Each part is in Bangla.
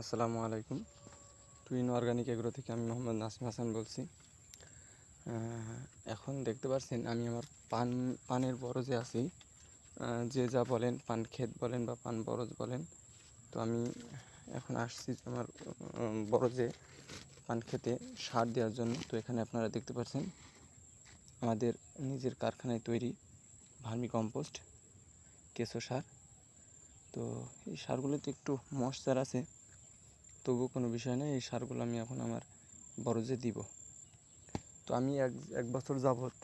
আসসালামু আলাইকুম। টুইন অর্গানিক এগ্রো থেকে আমি মোহাম্মদ নাসিম হাসান বলছি। এখন দেখতে পাচ্ছেন আমি আমার পান, পানের বরজে আছি। যে যা বলেন, পান ক্ষেত বলেন বা পান বরজ বলেন, তো আমি এখন আসছি আমার বরজে পান খেতে সার দেওয়ার জন্য। তো এখানে আপনারা দেখতে পাচ্ছেন আমাদের নিজের কারখানায় তৈরি ভার্মি কম্পোস্ট, কেঁচো সার। তো এই সারগুলোতে একটু মশচার আছে। তবু কোনো বিষয় নেই, এই সারগুলো আমি এখন আমার বরজে দিব। তো আমি এক এক বছর যাবৎ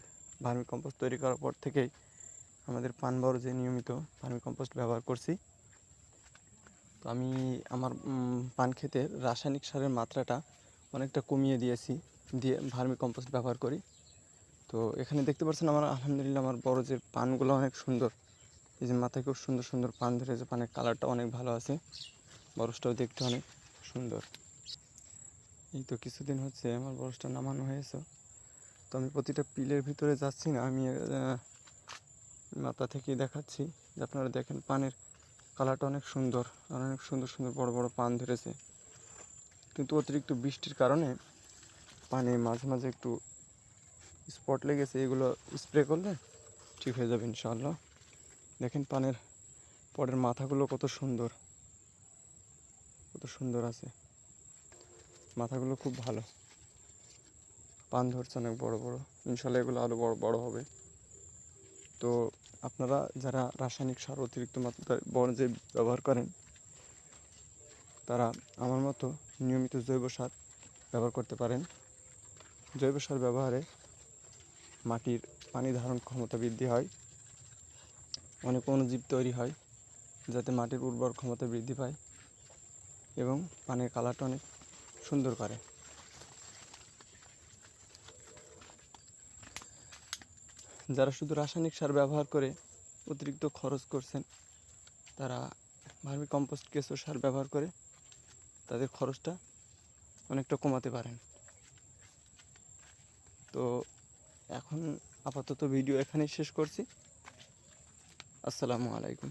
ভার্মি কম্পোস্ট তৈরি করার পর থেকেই আমাদের পান বরজে নিয়মিত ভার্মি কম্পোস্ট ব্যবহার করছি। তো আমি আমার পান খেতে রাসায়নিক সারের মাত্রাটা অনেকটা কমিয়ে দিয়েছি, দিয়ে ভার্মি কম্পোস্ট ব্যবহার করি। তো এখানে দেখতে পাচ্ছেন আমার, আলহামদুলিল্লাহ আমার বরজের পানগুলো অনেক সুন্দর। এই যে মাথায় খুব সুন্দর সুন্দর পান ধরেছে, পানের কালারটা অনেক ভালো আছে, বরজটাও দেখতে অনেক সুন্দর। এই তো কিছুদিন হচ্ছে আমার বরজটা নামানো হয়েছে। তো আমি প্রতিটা পিলের ভিতরে যাচ্ছি না, আমি মাথা থেকে দেখাচ্ছি যে আপনারা দেখেন পানের কালারটা অনেক সুন্দর, আর অনেক সুন্দর সুন্দর বড় বড় পান ধরেছে। কিন্তু অতিরিক্ত বৃষ্টির কারণে পানে মাঝে মাঝে একটু স্পট লেগেছে, এগুলো স্প্রে করলে ঠিক হয়ে যাবে ইনশাআল্লাহ। দেখেন পানের পরের মাথাগুলো কত সুন্দর। সুন্দর আছে। মাথাগুলো খুব ভালো। পান ধরছে অনেক বড় বড়। ইনশাল্লাহ এগুলো আরও বড় বড় হবে। তো আপনারা যারা রাসায়নিক সার অতিরিক্ত মাত্রায় বর্জ্যে ব্যবহার করেন, তারা আমার মতো নিয়মিত জৈব সার ব্যবহার করতে পারেন। জৈব সার ব্যবহারে মাটির পানি ধারণ ক্ষমতা বৃদ্ধি হয়। অনেক অণুজীব তৈরি হয়, যাতে মাটির উর্বর ক্ষমতা বৃদ্ধি পায়। এবং পানের কালারটা অনেক সুন্দর করে। যারা শুধু রাসায়নিক সার ব্যবহার করে অতিরিক্ত খরচ করছেন, তারা ভার্মি কম্পোস্ট কেঁচো সার ব্যবহার করে তাদের খরচটা অনেকটা কমাতে পারেন। তো এখন আপাতত ভিডিও এখানেই শেষ করছি। আসসালামু আলাইকুম।